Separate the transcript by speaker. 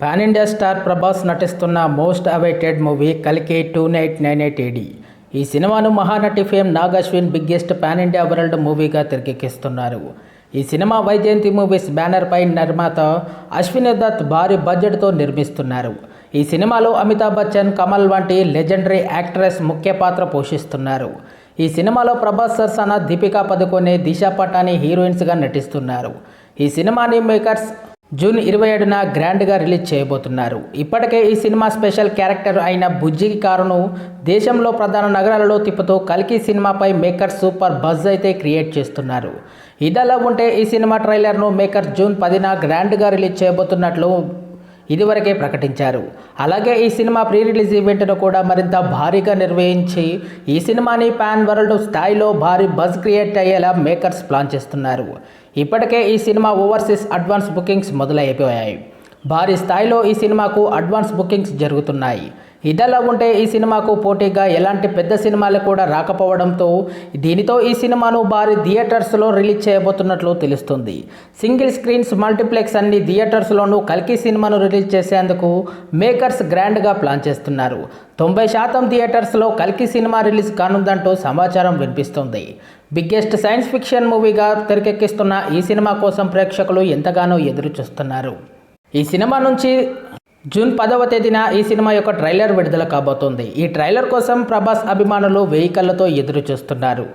Speaker 1: Pan India star Prabhas నటిస్తున్న most awaited movie కలికి two eight nine eight AD ఈ సినిమాను Mahanati fame Nag Ashwin biggest pan India world మూవీగా తెరకెక్కిస్తున్నారు. ఈ cinema Vyjayanthi movies బ్యానర్పై నిర్మాత అశ్విని దత్ భారీ బడ్జెట్తో నిర్మిస్తున్నారు. ఈ సినిమాలో అమితాబ్ బచ్చన్ కమల్ వంటి లెజెండరీ యాక్ట్రెస్ ముఖ్య పాత్ర పోషిస్తున్నారు. ఈ సినిమాలో ప్రభాస్ సరసన దీపికా పదుకొనే దిశా పటాని హీరోయిన్స్గా నటిస్తున్నారు. ఈ సినిమాని మేకర్స్ జూన్ ఇరవై ఏడున గ్రాండ్గా రిలీజ్ చేయబోతున్నారు. ఇప్పటికే ఈ సినిమా స్పెషల్ క్యారెక్టర్ అయిన బుజ్జికి కారును దేశంలో ప్రధాన నగరాలలో తిప్పుతూ కల్కి సినిమాపై మేకర్ సూపర్ బజ్ అయితే క్రియేట్ చేస్తున్నారు. ఇదలా ఉంటే ఈ సినిమా ట్రైలర్ను మేకర్ జూన్ పదిన గ్రాండ్గా రిలీజ్ చేయబోతున్నట్లు ఇదివరకే ప్రకటించారు. అలాగే ఈ సినిమా ప్రీ రిలీజ్ ఈవెంట్ను కూడా మరింత భారీగా నిర్వహించి ఈ సినిమాని పాన్ వరల్డ్ స్థాయిలో భారీ బజ్ క్రియేట్ అయ్యేలా మేకర్స్ ప్లాన్ చేస్తున్నారు. ఇప్పటికే ఈ సినిమా ఓవర్సీస్ అడ్వాన్స్ బుకింగ్స్ మొదలైపోయాయి. భారీ స్థాయిలో ఈ సినిమాకు అడ్వాన్స్ బుకింగ్స్ జరుగుతున్నాయి. ఇదలా ఉంటే ఈ సినిమాకు పోటీగా ఎలాంటి పెద్ద సినిమాలు కూడా రాకపోవడంతో దీనితో ఈ సినిమాను భారీ థియేటర్స్లో రిలీజ్ చేయబోతున్నట్లు తెలుస్తుంది. సింగిల్ స్క్రీన్స్ మల్టీప్లెక్స్ అన్ని థియేటర్స్లోనూ కల్కి సినిమాను రిలీజ్ చేసేందుకు మేకర్స్ గ్రాండ్గా ప్లాన్ చేస్తున్నారు. తొంభై శాతం థియేటర్స్లో కల్కి సినిమా రిలీజ్ కానుందంటూ సమాచారం వినిపిస్తుంది. బిగ్గెస్ట్ సైన్స్ ఫిక్షన్ మూవీగా తెరకెక్కిస్తున్న ఈ సినిమా కోసం ప్రేక్షకులు ఎంతగానో ఎదురు చూస్తున్నారు ఈ సినిమా నుంచి జూన్ పదవ తేదీన ఈ సినిమా యొక్క ట్రైలర్ విడుదల కాబోతోంది. ఈ ట్రైలర్ కోసం ప్రభాస్ అభిమానులు వెహికల్లతో ఎదురు చూస్తున్నారు